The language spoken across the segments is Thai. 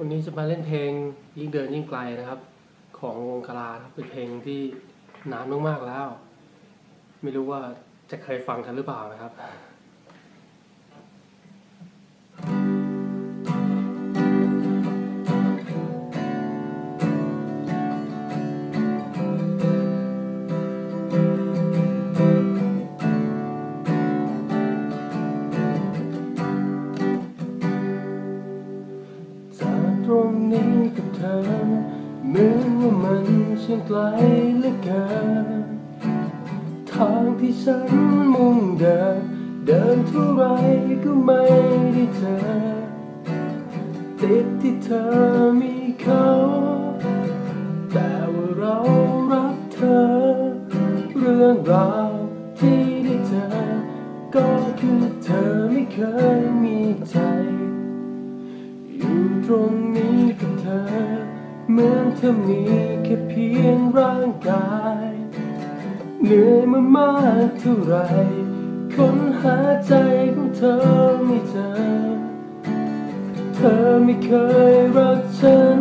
วันนี้จะมาเล่นเพลงยิ่งเดินยิ่งไกลนะครับ ของวงคลาครับเป็นเพลงที่นานมากๆแล้ว ไม่รู้ว่าจะเคยฟังกันหรือเปล่านะครับ ตรงนี้กับเธอเหมือนว่ามันช่างไกลเหลือเกินทางที่ฉันมุ่งเดิน เดินเท่าไรก็ไม่ได้เจอ ติดที่เธอมีเขา แต่ว่าเรารักเธอ เรื่องราวที่ได้เจอ ก็คือเธอไม่เคยมีใจ ตรงนี้กับเธอ เหมือนเธอมีแค่เพียงร่างกาย เหนื่อยมามากเท่าไรค้นหาใจของเธอไม่เจอ เธอไม่เคยรักฉัน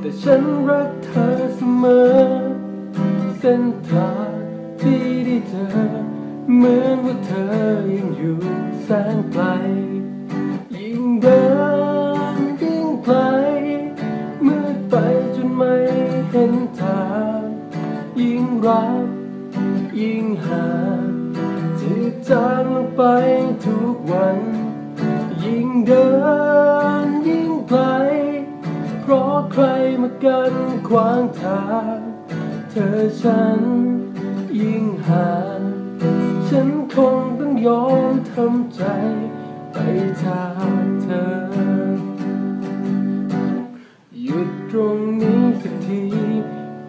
แต่ฉันรักเธอเสมอ เส้นทางที่ได้เจอ เหมือนว่าเธอยังอยู่แสนไกล ยิ่งห่างจืดจางลงไปทุกวัน ยิ่งเดินยิ่งไกล เพราะใครมากันขวางทาง เธอฉันยิ่งห่าง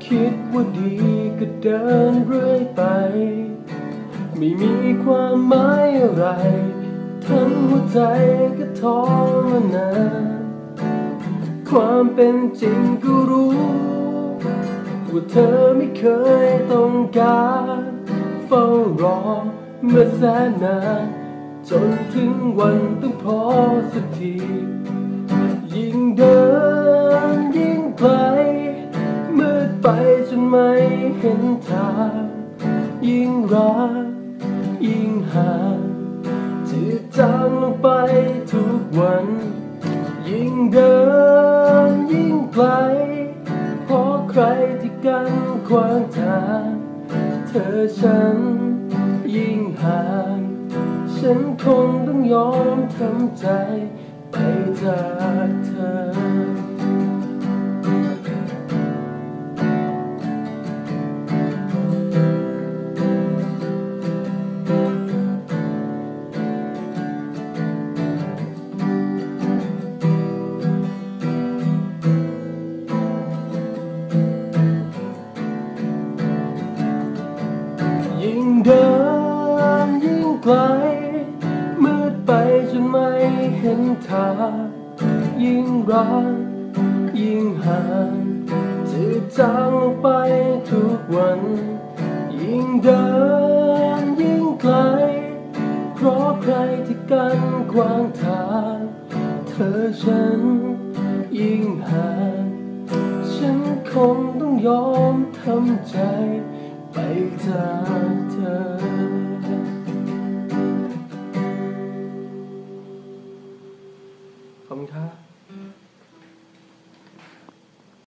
คิดว่าดีก็เดินเรื่อยไป ไม่มีความหมายอะไร ทั้งหัวใจก็ทรมานความเป็นจริงก็รู้ ว่าเธอไม่เคยต้องการเฝ้ารอเมื่อแสนนานจนถึงวันต้องพอสักที ยิ่งเดิน ยิ่งห่างจืดจางลงไปทุกวัน ยิ่งเดินยิ่งไกลเพราะใครที่กันขวางทาง เธอฉันยิ่งห่าง ฉันคงต้องยอมทำใจไปจากเธอ ยิ่งรักยิ่งห่างจืดจางลงไปทุกวัน ยิ่งเดินยิ่งไกล เพราะใครที่กันขวางทาง เธอฉันยิ่งห่าง ฉันคงต้องยอมทำใจไปจากเธอ คุณครับ